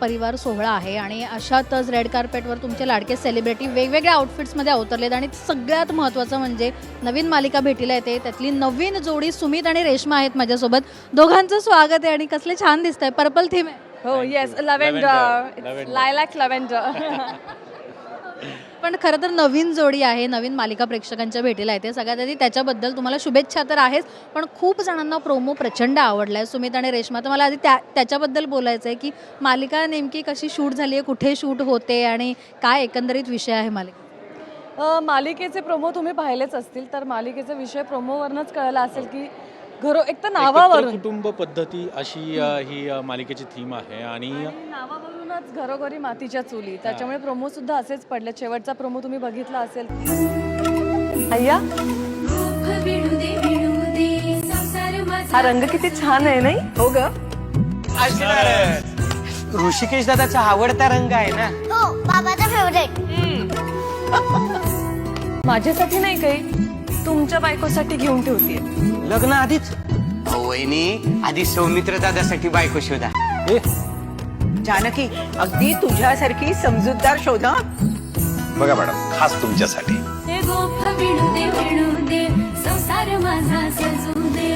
परिवार सोहळा आहे आणि अशातच रेड कार्पेटवर तुमचे लाडके सेलिब्रिटी वेगवेगळ्या आउटफिट्समध्ये अवतरलेत आणि सगळ्यात महत्त्वाचं म्हणजे नवीन मालिका भेटीला येते. त्यातली नवीन जोडी सुमित आणि रेश्मा आहेत माझ्यासोबत. दोघांचं स्वागत आहे आणि कसले छान दिसत आहे. पर्पल थीम आहे हो येस. लव्हेंडर. लायलॅक लव्हेंडर पण खरं तर नवीन जोडी आहे नवीन मालिका प्रेक्षकांच्या भेटीला येते. सगळ्यात आधी त्याच्याबद्दल तुम्हाला शुभेच्छा तर आहेच पण खूप जणांना प्रोमो प्रचंड आवडला आहे सुमित आणि रेश्मा तर मला आधी त्या त्याच्याबद्दल बोलायचं आहे की मालिका नेमकी कशी शूट झाली आहे कुठे शूट होते आणि काय एकंदरीत विषय आहे मालिका मालिकेचे प्रोमो तुम्ही पाहिलेच असतील तर मालिकेचा विषय प्रोमोवरनंच कळला असेल की घरो एक तर नावावरून. कुटुंब पद्धती अशी ही मालिकेची थीम आहे आणि आणि नावावरूनच घरोघरी मातीच्या चुली. त्याच्यामुळे प्रोमो सुद्धा असेच पडले. शेवटचा प्रोमो तुम्ही बघितला असेल. अय्या. हा रंग किती छान आहे नाही? हो ग. ऋषिकेश दादाचा आवडता रंग आहे ना? हो बाबाचा फेवरेट माझ्यासाठी नाही काही. तुमच्या बायकोसाठी घेऊन ठेवतीये लग्न आधीच. वहिनी आधी सौमित्र दादासाठी बायको शोधा. जानकी अगदी तुझ्यासारखी समजूतदार शोधा. बघा मॅडम खास तुमच्यासाठी. हे गोफ विणू दे विणू दे संसार माझा सजू दे.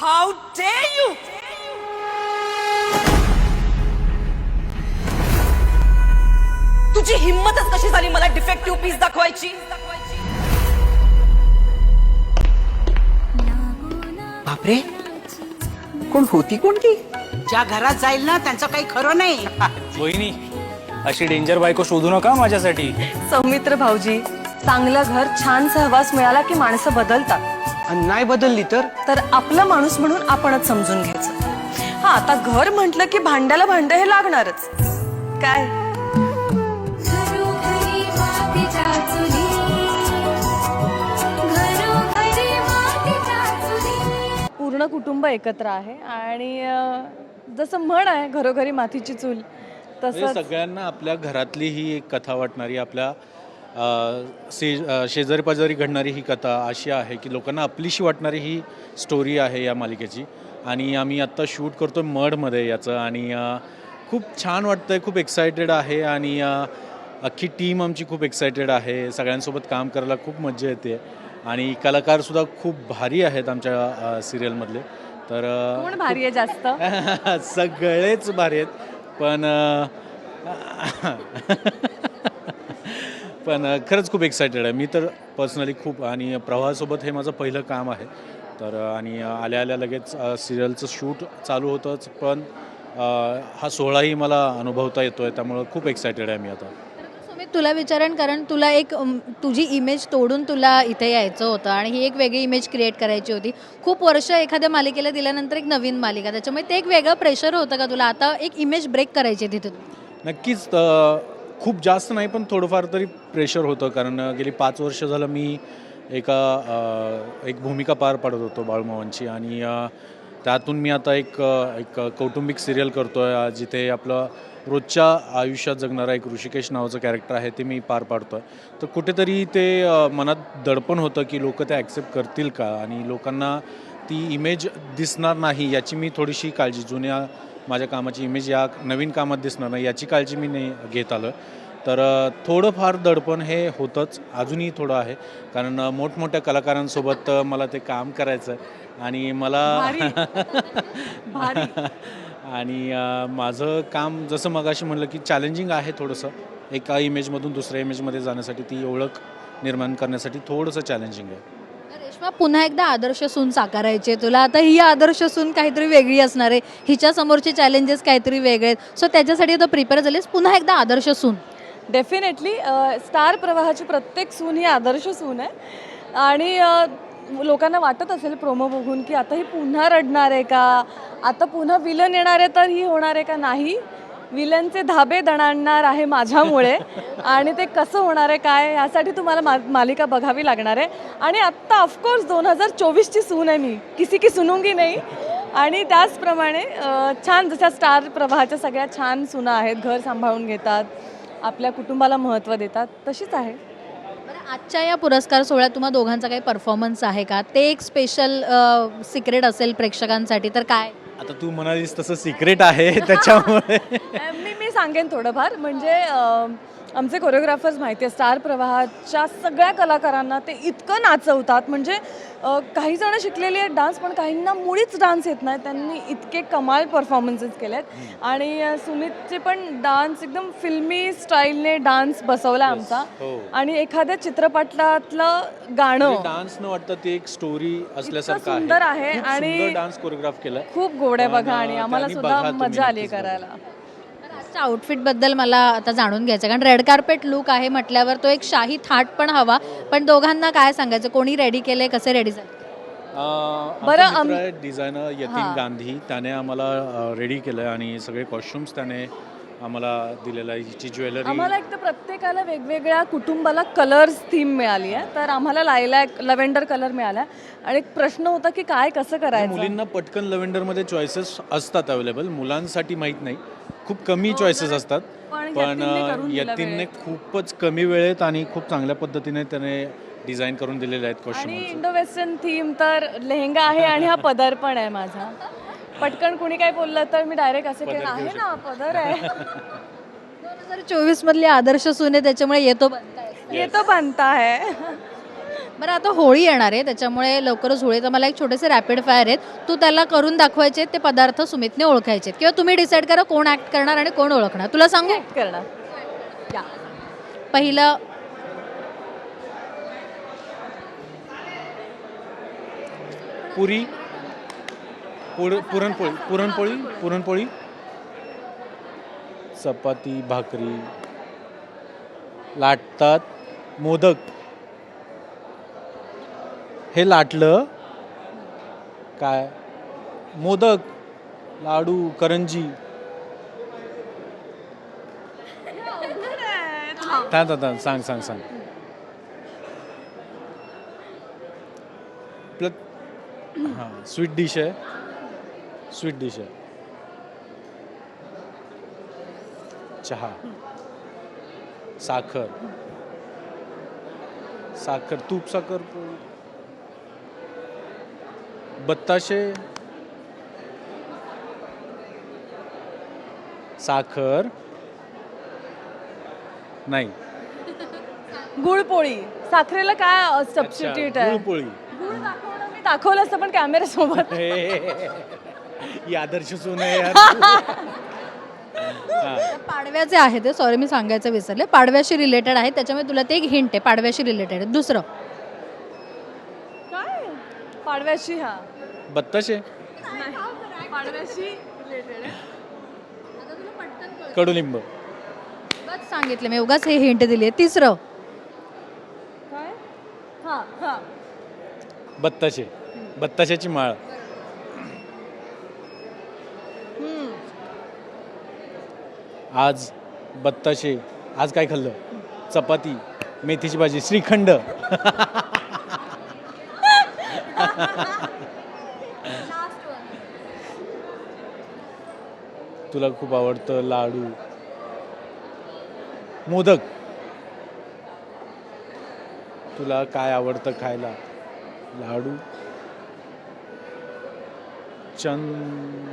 हाऊ डे यू तुझी हिंमतच कशी झाली मला डिफेक्टिव्ह पीस दाखवायची? बापरे कोण होती कोणती? ज्या घरात जाईल ना त्यांचं काही खरं नाही. वहिनी अशी डेंजर बायको शोधू नका माझ्यासाठी. सौमित्र भाऊजी चांगलं घर छान सहवास मिळाला की माणसं बदलतात? आणि नाही बदलली तर? तर आपला माणूस म्हणून आपणच समजून घ्यायचं. हा आता घर म्हटलं की भांड्याला भांड हे लागणारच. काय? पूर्ण कुटुंब एकत्र आहे आणि जसं म्हण आहे घरोघरी मातीची चूल म्हणजे तसंच सगळ्यांना आपल्या घरातली ही एक कथा वाटणारी आपल्या से शेजारी पाजारी घडणारी ही कथा अशी आहे की लोकांना आपलीशी वाटणारी ही स्टोरी आहे या मालिकेची. आणि आम्ही आत्ता शूट करतो मडमध्ये याचं आणि खूप छान वाटतं आहे खूप एक्सायटेड आहे आणि अख्खी टीम आमची खूप एक्सायटेड आहे. सगळ्यांसोबत काम करायला खूप मजा येते. आणि कलाकारसुद्धा खूप भारी आहेत आमच्या सिरियलमधले. तर कोण भारी आहे जास्त? सगळेच भारी आहेत. पण पण खरंच खूप एक्सायटेड आहे. मी तर पर्सनली खूप आणि प्रवाहासोबत हे माझं पहिलं काम आहे. तर आणि आल्या आल्या लगेच सिरियलचं शूट चालू होतंच. पण हा सोहळाही मला अनुभवता येतो आहे त्यामुळं खूप एक्सायटेड आहे मी आता. तुला विचारेन कारण तुला एक तुझी इमेज तोडून तुला इथे यायचं होतं आणि ही एक वेगळी इमेज क्रिएट करायची होती. खूप वर्ष एखाद्या मालिकेला दिल्यानंतर एक नवीन मालिका त्याच्यामुळे ते एक वेगळं प्रेशर होतं का तुला? आता एक इमेज ब्रेक करायची आहे तिथे नक्कीच खूप जास्त नाही पण थोडंफार तरी प्रेशर होतं कारण गेली पाच वर्ष झालं मी एका एक भूमिका पार पाडत होतो बाळूमावांची आणि त्यातून मी आता एक एक कौटुंबिक सिरियल करतो आहे जिथे आपलं रोजच्या आयुष्यात जगणारा एक ऋषिकेश नावाचं कॅरेक्टर आहे ते मी पार पाडतो आहे तर कुठेतरी ते मनात दडपण होतं की लोक ते ॲक्सेप्ट करतील का? आणि लोकांना ती इमेज दिसणार नाही याची मी थोडीशी काळजी जुन्या माझ्या कामाची इमेज या नवीन कामात दिसणार नाही याची काळजी मी नाही घेत आलं तर थोडंफार दडपण हे होतंच. अजूनही थोडं आहे. कारण मोठमोठ्या कलाकारांसोबत मला ते काम करायचं आहे आणि मला आणि माझं काम जसं मगाशी म्हणलं की चॅलेंजिंग आहे थोडंसं. एका इमेजमधून दुसऱ्या इमेजमध्ये जाण्यासाठी ती ओळख निर्माण करण्यासाठी थोडंसं चॅलेंजिंग आहे. रेश्मा पुन्हा एकदा आदर्श सून साकारायची. तुला आता ही आदर्श सून काहीतरी वेगळी असणार आहे. हिच्या समोरचे चॅलेंजेस काहीतरी वेगळे आहेत. सो त्याच्यासाठी आता प्रिपेअर झालीस. पुन्हा एकदा आदर्श सून. डेफिनेटली स्टार uh, प्रवाहाची प्रत्येक सून ही आदर्श सून आहे. आणि लोकांना वाटत असेल प्रोमो बघून की आता ही पुन्हा रडणार आहे का? आता पुन्हा विलन येणार आहे तर ही होणार आहे का? नाही. विलनचे धाबे दणाणणार आहे माझ्यामुळे. आणि ते कसं होणार आहे काय? यासाठी तुम्हाला मा मालिका बघावी लागणार आहे. आणि आत्ता ऑफकोर्स दोन हजार चोवीसची सून आहे मी. किसी की सुनूंगी नाही. आणि त्याचप्रमाणे छान जशा स्टार प्रवाहाच्या सगळ्या छान सुना आहेत घर सांभाळून घेतात. आपल्या कुटुंबाला महत्त्व देतात तशीच आहे. बरं आजच्या या पुरस्कार सोहळ्यात तुम्हा दोघांचा काही परफॉर्मन्स आहे का? ते एक स्पेशल सिक्रेट असेल प्रेक्षकांसाठी तर काय? आता तू म्हणालीस तसं सिक्रेट आहे त्याच्यामुळे. मी मी सांगेन थोडंफार. म्हणजे आमचे कोरिओग्राफर्स माहिती आहे स्टार प्रवाहाच्या सगळ्या कलाकारांना ते इतकं नाचवतात. म्हणजे काही जण शिकलेली आहेत डान्स पण काहींना मुळीच डान्स येत नाही. त्यांनी इतके कमाल परफॉर्मन्सेस केले आहेत आणि सुमितचे पण डान्स एकदम फिल्मी स्टाईलने डान्स बसवला आमचा. हो. आणि एखाद्या चित्रपटातलं गाणं डान्स न वाटतं ते एक स्टोरी असल्यासारखं सुंदर आहे. आणि- डान्स कोरिओग्राफ केला खूप गोड आहे बघा आणि आम्हाला सुद्धा मजा आली. करायला. तर आजच्या आउटफिटबद्दल मला आता जाणून घ्यायचं कारण रेड कार्पेट लुक आहे म्हटल्यावर तो एक शाही थाट पण हवा. पण दोघांना काय सांगायचं? कोणी रेडी केलंय? कसे रेडी झाले? बरं, बरं आम- डिझायनर यतीन गांधी. त्याने आम्हाला रेडी केलं आणि सगळे कॉस्ट्युम्स त्याने आम्हाला दिलेलं आहे. हिची ज्वेलरी आम्हाला एक तर प्रत्येकाला वेगवेगळ्या कुटुंबाला कलर्स थीम मिळाली आहे. तर आम्हाला लायलॅक लव्हेंडर कलर मिळाला आणि एक प्रश्न होता की काय कसं करायचं? मुलींना पटकन लव्हेंडरमध्ये चॉईसेस असतात अवेलेबल मुलांसाठी माहीत नाही. खूप कमी चॉईसेस असतात. पण यतीनने. खूपच कमी वेळेत आणि खूप चांगल्या पद्धतीने त्याने डिझाईन करून दिलेले आहेत आणि कॉस्ट्युम इंडो वेस्टर्न थीम तर लेहंगा आहे आणि हा पदर पण आहे माझा. पटकन कुणी काय बोललं तर मी डायरेक्ट असं केलं आहे ना पदर आहे. दोन हजार चोवीस मधली आदर्श सुने त्याच्यामुळे येतो बनताय. ये तो बनता है बरं आता होळी येणार आहे त्याच्यामुळे लवकरच होळी तर मला एक छोटेसे रॅपिड फायर आहेत. तू त्याला करून दाखवायचे आहेत, ते पदार्थ सुमितने ओळखायचे आहेत. किंवा तुम्ही डिसाईड करा कोण ऍक्ट करणार आणि कोण ओळखणार. तुला सांगू? करणार. पहिलं पुरी पुर पुरणपोळी पुरणपोळी पुरणपोळी चपाती भाकरी लाटतात मोदक. हे लाटलं. काय? मोदक लाडू करंजी. थांब थांब सांग सांग सांग. प्लस हां स्वीट डिश आहे. स्वीट डिश आहे. चहा. साखर. साखर तूप साखर बत्ताशे? साखर? नाही. गुळपोळी. साखरेला काय सबस्टिट्यूट आहे? गुळपोळी. गुळ दाखवणं मी दाखवलं असतं पण कॅमेऱ्यासोबत ही आदर्श सून आहे यार. पाडव्याचे आहे ते सॉरी मी सांगायचं विसरले. पाडव्याशी रिलेटेड आहे त्याच्यामुळे तुला ते एक हिंट आहे. पाडव्याशी रिलेटेड आहे. दुसरं. काय? पाडव्याशी हा. बत्ताशे? कडुलिंब. बस सांगितलं मी उगाच हे हिंट दिली आहे तिसरं. काय? हा हा. बत्ताशे. बत्ताशाची माळ. आज बत्ताशे. आज काय खाल्लं? चपाती मेथीची भाजी श्रीखंड. तुला खूप आवडतं लाडू. मोदक. तुला काय आवडतं खायला? लाडू. चंद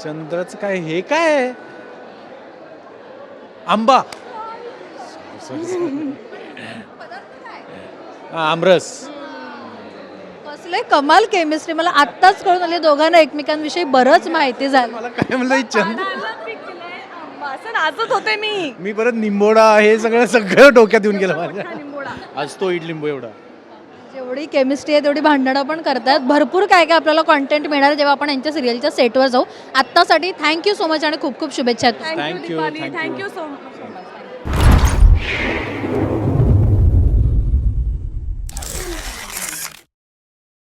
चंद्रच काय हे काय? आंबा. आमरस. कसले कमाल केमिस्ट्री मला आत्ताच कळून आली दोघांना एकमेकांविषयी बरंच माहिती झाली. मला काय म्हणलं चंद असं नाचत होते मी. मी परत निंबोडा हे सगळं सगळं डोक्यात येऊन गेलं माझ्या. आज तो इडलिंबू एवढा. जेवढी केमिस्ट्री आहे तेवढी भांडणं पण करतात. भरपूर काय काय आपल्याला कॉन्टेंट मिळणार आहे जेव्हा आपण यांच्या सिरियलच्या सेटवर जाऊ. आत्तासाठी थँक्यू सो मच आणि खूप खूप शुभेच्छा. थँक्यू. Thank you so much